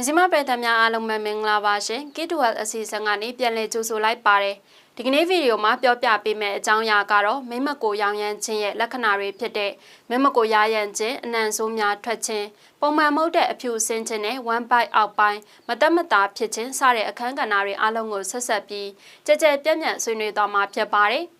မြစီမပရိသတ်များအားလုံးပဲမင်္ဂလာပါရှင်။ K12 အစီအစဉ်ကနေပြန်လည်ကြိုဆိုလိုက်ပါတယ်။ဒီကနေ့ဗီဒီယိုမှာပြောပြပေးမယ့်အကြောင်းအရာကတော့မင်းမကိုရောင်ရမ်းခြင်းရဲ့လက္ခဏာတွေဖြစ်တဲ့မင်းမကိုရာရမ်းခြင်းအနံ့ဆိုးများထွက်ခြင်းပုံမှန်မဟုတ်တဲ့အဖြူစင်းခြင်းနဲ့ one bite အောက်ပိုင်းမတက်မတာဖြစ်ခြင်းစတဲ့အခန်းကဏ္ဍတွေအားလုံးကိုဆက်ဆက်ပြီးကြကြပြန့်ပြန့်ဆွေးနွေးသွားမှာဖြစ်ပါတယ်။ပ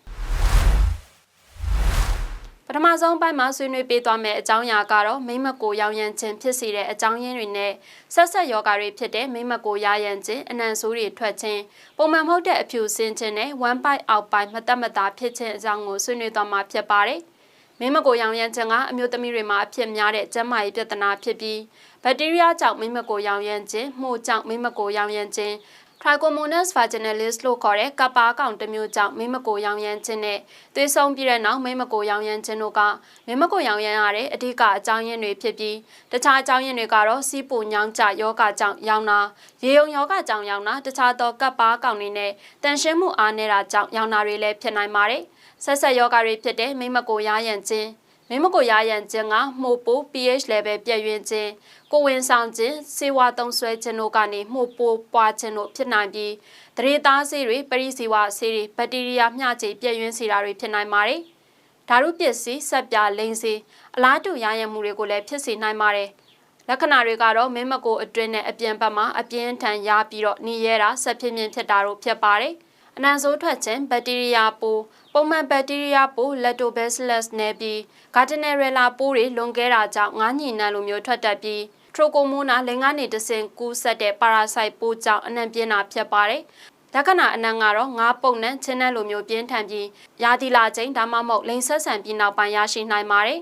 ထမဆုံးပိုင်းမှာဆွေးနွေးပေးသွားမယ့်အကြောင်းအရာကတော့မိမကိုရောင်ရမ်းခြင်းဖြစ်စေတဲ့အကြောင်းရင်းတွေနဲ့ဆက်ဆက်ယောဂါတွေဖြစ်တဲ့မိမကိုရာရမ်းခြင်းအနံ့ဆိုးတွေထွက်ခြင်းပုံမှန်မဟုတ်တဲ့အဖြူစင်းခြင်းနဲ့ one bite အောက်ပိုင်းမတက်မတာဖြစ်ခြင်းအကြောင်းကိုဆွေးနွေးသွားမှာဖြစ်ပါတယ်။မိမကိုရောင်ရမ်းခြင်းကအမျိုးသမီးတွေမှာအဖြစ်များတဲ့ကျန်းမာရေးပြဿနာဖြစ်ပြီးဘက်တီးရီးယားကြောင့်မိမကိုရောင်ရမ်းခြင်း၊မှုကြောင့်မိမကိုရောင်ရမ်းခြင်း Trichomonas vaginalis လို့ခေါ်တဲ့ကပ်ပါကောင်တစ်မျိုးကြောင့်မိမကိုရောင်ရမ်းခြင်းနဲ့သွေးဆုံးပြီးတဲ့နောက်မိမကိုရောင်ရမ်းခြင်းတို့ကမိမကိုရောင်ရမ်းရတဲ့အဓိကအကြောင်းရင်းတွေဖြစ်ပြီးတခြားအကြောင်းရင်းတွေကတော့စီးပူညောင်းကျယောဂကြောင့်ရောင်တာရေုံယောဂကြောင့်ရောင်တာတခြားသောကပ်ပါကောင်တွေနဲ့တန်ရှင်းမှုအားနည်းတာကြောင့်ရောင်တာတွေလည်းဖြစ်နိုင်ပါတယ်ဆက်ဆက်ယောဂတွေဖြစ်တဲ့မိမကိုရရမ်းခြင်း မင်းမကိုရရန်ခြင်းကမှုပို pH level ပြည့်ရင်းခြင်းကိုဝင်ဆောင်ခြင်းစေဝါသုံးဆွဲခြင်းတို့ကနေမှုပိုပွားခြင်းတို့ဖြစ်နိုင်ပြီးတရေသားဆေးတွေပရိစီဝဆေးတွေဘက်တီးရီးယားမျှခြေပြည့်ရင်းစေတာတွေဖြစ်နိုင်ပါတယ်။ဓာတုပစ္စည်းဆက်ပြလိန်စေအလားတူရရန်မှုတွေကိုလည်းဖြစ်စေနိုင်ပါတယ်။လက္ခဏာတွေကတော့မင်းမကိုအတွင်းနဲ့အပြင်ဘက်မှာအပြင်းထန်ရပြီးတော့နေရတာဆက်ဖြစ်မြင့်ဖြစ်တာတို့ဖြစ်ပါတယ်။ အနံဆိုးထွက်ခြင်းဘက်တီးရီးယားပိုးပုံမှန်ဘက်တီးရီးယားပိုး Lactobacillus နဲ့ပြီး Gardnerella ပိုးတွေလွန်ကဲတာကြောင့်ငါးညင်နံလိုမျိုးထွက်တတ်ပြီး Trichomonas လင်ကနေတဆင်ကူးဆက်တဲ့ parasite ပိုးကြောင့်အနံပြင်းတာဖြစ်ပါတယ်လက္ခဏာအနံကတော့ငါးပုံနဲ့ချင်းတဲ့လိုမျိုးပြင်းထန်ပြီးရာသီလာချိန်ဒါမှမဟုတ်လိန်ဆက်ဆန်ပြီးနောက်ပိုင်းရရှိနိုင်ပါတယ်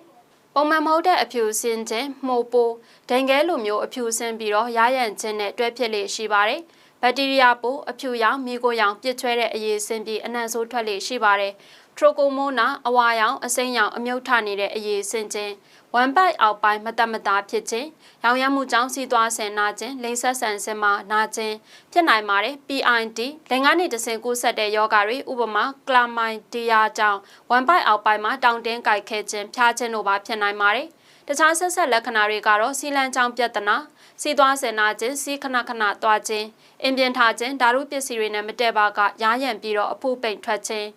ပုံမှန်မဟုတ်တဲ့အဖြူစင်းခြင်းမှုပိုးဒိန်ခဲလိုမျိုးအဖြူစင်းပြီးတော့ရရန်ခြင်းနဲ့တွဲဖြစ်လေရှိပါတယ်။ ဘက်တီးရီးယားပိုးအဖြူရောင်မိကိုရောင်ပြစ်ချွဲတဲ့အရေးဆင်းပြီးအနံ့ဆိုးထွက်လေရှိပါတယ်။ထရိုကိုမိုနာအဝါရောင်အစိမ်းရောင်အမြုပ်ထနေတဲ့အရေးဆင်းခြင်းဝမ်ပိုက်အောက်ပိုင်းမတမတာဖြစ်ခြင်းရောင်ရမ်းမှုကြောင့်စီးသွားဆင်နာခြင်းလိမ့်ဆက်ဆန်စင်မှာနာခြင်းဖြစ်နိုင်ပါတယ် PID လင်္ကာနေတဆင်ကူးဆက်တဲ့ယောဂါတွေဥပမာကလာမိုင်ဒီယာကြောင့်ဝမ်ပိုက်အောက်ပိုင်းမှာတောင်တင်းကြိုက်ခဲခြင်းဖျားခြင်းတို့ပါဖြစ်နိုင်ပါတယ် တခြားဆက်ဆက်လက္ခဏာတွေကတော့စီလန်ချောင်းပြဿနာစီးသွားဆင်နာခြင်းစီးခဏခဏသွားခြင်းအင်ပြင်ထားခြင်းဓာတုပစ္စည်းတွေနဲ့မတည့်ပါကရားရံပြီးတော့အဖို့ပိန်ထွက်ခြင်း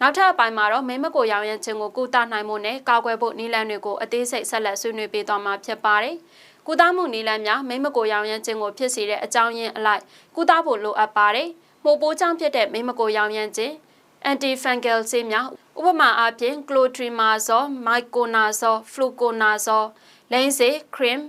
နောက်ထပ်အပိုင်းမှာတော့မိမကိုရောင်ရမ်းခြင်းကိုကုသနိုင်မှုနဲ့ကာကွယ်ဖို့နည်းလမ်းတွေကိုအသေးစိတ်ဆက်လက်ဆွေးနွေးပေးသွားမှာဖြစ်ပါတယ်။ကုသမှုနည်းလမ်းများမိမကိုရောင်ရမ်းခြင်းကိုဖြစ်စေတဲ့အကြောင်းရင်းအလိုက်ကုသဖို့လိုအပ်ပါတယ်။မှုပိုးကြောင့်ဖြစ်တဲ့မိမကိုရောင်ရမ်းခြင်း antifungal ဆေးများဥပမာအားဖြင့် clotrimazole, miconazole, fluconazole, လိန်စေး cream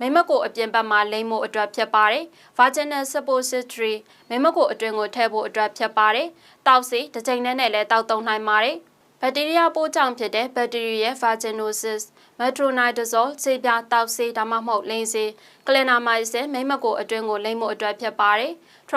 မိမကိုအပြင်ဘက်မှာလိမ့်မှုအတွက်ဖြစ်ပါတယ်။ vaginal suppository မိမကိုအတွင်းကိုထည့်ဖို့အတွက်ဖြစ်ပါတယ်။တောက်စီတစ်ချိန်နဲ့နဲ့လည်းတောက်သုံးနိုင်ပါတယ်။ဘက်တီးရီးယားပိုးကြောင့်ဖြစ်တဲ့ဘက်တီးရီးရဲ့ vaginosis, metronidazole ဆေးပြားတောက်ဆေးဒါမှမဟုတ်လိမ့်ဆေး clindamycin မိမကိုအတွင်းကိုလိမ့်မှုအတွက်ဖြစ်ပါတယ်။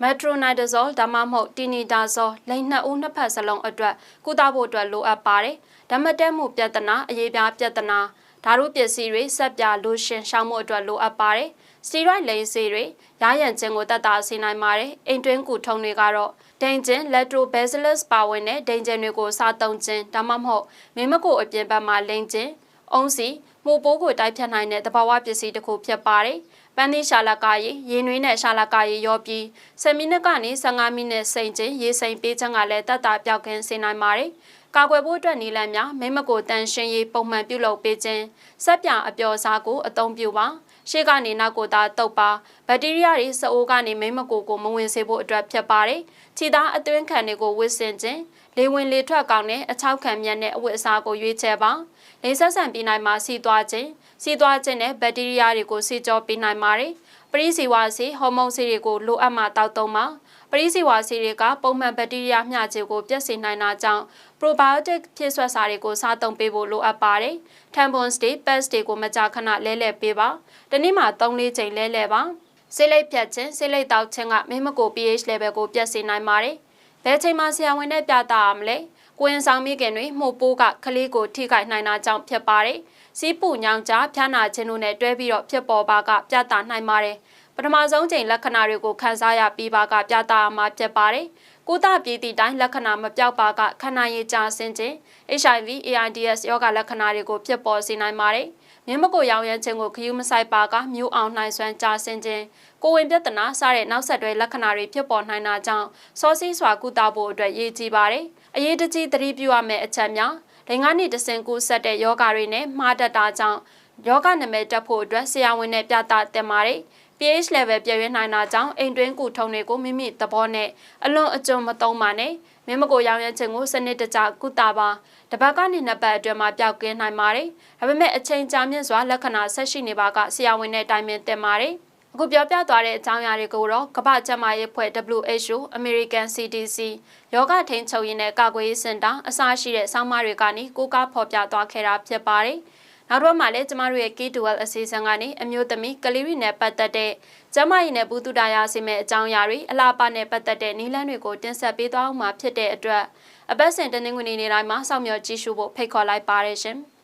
trocomona metronidazole ဒါမှမဟုတ် tinidazole လိမ့်နှစ်ဦးနှစ်ဖက်စလုံးအတွက်ကုသဖို့အတွက်လိုအပ်ပါတယ်။ဓမ္မတက်မှုပြဿနာအရေးပြားပြဿနာဓာတုပစ္စည်းတွေဆက်ပြလိုရှင်ရှောင်းမှုအတွက်လိုအပ်ပါတယ်။စီရိုက်လိန်ဆေးတွေရရန်ခြင်းကိုတတ်တာစေနိုင်ပါတယ်။အိမ်တွင်းကူထုံတွေကတော့ဒိန်ကျင် Lactobacillus ပါဝင်တဲ့ဒိန်ကျင်တွေကိုစားသုံးခြင်းဒါမှမဟုတ်မင်းမကိုအပြင်ဘက်မှာလိန်ကျင်အုံးစီမှုပိုးကိုတိုက်ဖြတ်နိုင်တဲ့တဘာဝပစ္စည်းတစ်ခုဖြစ်ပါတယ်။ ပန်းသီးရှာလာကာရီရေနွေးနဲ့ရှာလာကာရီရောပြီး10မိနစ်ကနေ15မိနစ်စိမ့်ခြင်းရေစိမ့်ပေးခြင်းကလည်းတတ်တာပြောက်ကင်းစေနိုင်ပါတယ်။ကာကွယ်ဖို့အတွက်နည်းလမ်းများမိမကိုတန်ရှင်းရေးပုံမှန်ပြုလုပ်ပေးခြင်းစက်ပြအပျော်စားကိုအသုံးပြုပါရှေ့ကနေနောက်ကိုသာတုပ်ပါဘက်တီးရီးယားတွေစအိုးကနေမိမကိုကိုမဝင်စေဖို့အတွက်ဖြစ်ပါတယ်ခြေသားအတွင်းခံတွေကိုဝစ်စင်ခြင်းလေဝင်လေထွက်ကောင်းတဲ့အချောက်ခံမြတ်တဲ့အဝတ်အစားကိုရွေးချယ်ပါ လေဆက်ဆန်ပြီးနိုင်မှာစီသွားခြင်းစီသွားခြင်းနဲ့ဘက်တီးရီးယားတွေကိုစီကြောပေးနိုင်ပါတယ်ပရိစီဝါစီဟော်မုန်းဆေးတွေကိုလိုအပ်မှတောက်သုံးပါပရိစီဝါဆေးတွေကပုံမှန်ဘက်တီးရီးယားမျှခြေကိုပြည့်စေနိုင်တာကြောင့် probiotic ဖြည့်ဆွတ်စာတွေကိုစားသုံးပေးဖို့လိုအပ်ပါတယ်။ tampons တွေ pads တွေကိုမကြာခဏလဲလှယ်ပေးပါ။ဒီနေ့မှာ3-4ချိန်လဲလှယ်ပါ။ဆေးလိပ်ဖြတ်ခြင်းဆေးလိပ်တောက်ခြင်းကမင်းမကို pH level ကိုပြည့်စေနိုင်ပါတယ်။ဘယ်ချိန်မှဆရာဝန်နဲ့ပြသရမလဲ။ ကိုရင်ဆောင်မိခင်တွေမှုပိုးကကလေးကိုထိခိုက်နိုင်တာကြောင့်ဖြစ်ပါတယ်။စီးပူညောင်ကြားဖျားနာခြင်းတို့နဲ့တွဲပြီးတော့ဖြစ်ပေါ်ပါကပြသနိုင်ပါတယ်။ပထမဆုံးချိန်လက္ခဏာတွေကိုခန်းစားရပြီးပါကပြသမှာဖြစ်ပါတယ်။ကုသပြည်သည့်တိုင်းလက္ခဏာမပြောက်ပါကခန္ဓာရည်ကျဆင်းခြင်း HIV AIDS ယောဂလက္ခဏာတွေကိုဖြစ်ပေါ်စေနိုင်ပါတယ်။မြင်းမကိုရောင်ရမ်းခြင်းကိုခယူးမဆိုင်ပါကမြို့အောင်နှိုင်ဆွမ်းကြာဆင်းခြင်းကိုဝင်ပြဿနာစတဲ့နောက်ဆက်တွဲလက္ခဏာတွေဖြစ်ပေါ်နိုင်တာကြောင့်စောစီးစွာကုသဖို့အတွက်ရည်ကြီးပါတယ်။ အရေးတကြီးသတိပြုရမယ့်အချက်များဒိန်ကနေတဆင်ကူဆက်တဲ့ယောဂါတွေနဲ့မှားတတ်တာကြောင့်ယောဂနာမည်တက်ဖို့အတွက်ဆရာဝန်နဲ့ပြသတင်ပါတယ်။ pH level ပြည့်ရင်းနိုင်တာကြောင့်အိမ်တွင်းကူထုံတွေကိုမိမိသဘောနဲ့အလွန်အကျွံမသုံးပါနဲ့မင်းမကိုရောင်ရခြင်းကိုစနစ်တကျကုသပါတပတ်ကနေနှစ်ပတ်အတွင်းမှာပျောက်ကင်းနိုင်ပါတယ်ဒါပေမဲ့အချိန်ကြာမြင့်စွာလက္ခဏာဆက်ရှိနေပါကဆရာဝန်နဲ့တိုင်ပင်တင်ပါတယ် အခုပြောပြသွားတဲ့အကြောင်းအရာတွေကိုတော့ကမ္ဘာ့ကျန်းမာရေးဖွဲ့ WHO American CDC ယောဂထိန်းချုပ်ရေးနဲ့ကာကွယ်ရေးစင်တာအစရှိတဲ့ဆောင်းပါးတွေကနေကိုးကားဖော်ပြသွားခဲ့တာဖြစ်ပါတယ်။နောက်တော့မှလည်းကျမတို့ရဲ့ K12 အစီအစဉ်ကနေအမျိုးသမီးကလေးတွေနဲ့ပတ်သက်တဲ့ကျမရည်နဲ့ဘူးတုဒာရစီမဲ့အကြောင်းအရာတွေအလားပါနဲ့ပတ်သက်တဲ့နည်းလမ်းတွေကိုတင်ဆက်ပေးသွားအောင်မှာဖြစ်တဲ့အတွက်အပတ်စဉ်တနင်္ဂနွေနေ့တိုင်းမှာစောင့်မျှော်ကြည့်ရှုဖို့ဖိတ်ခေါ်လိုက်ပါတယ်ရှင်။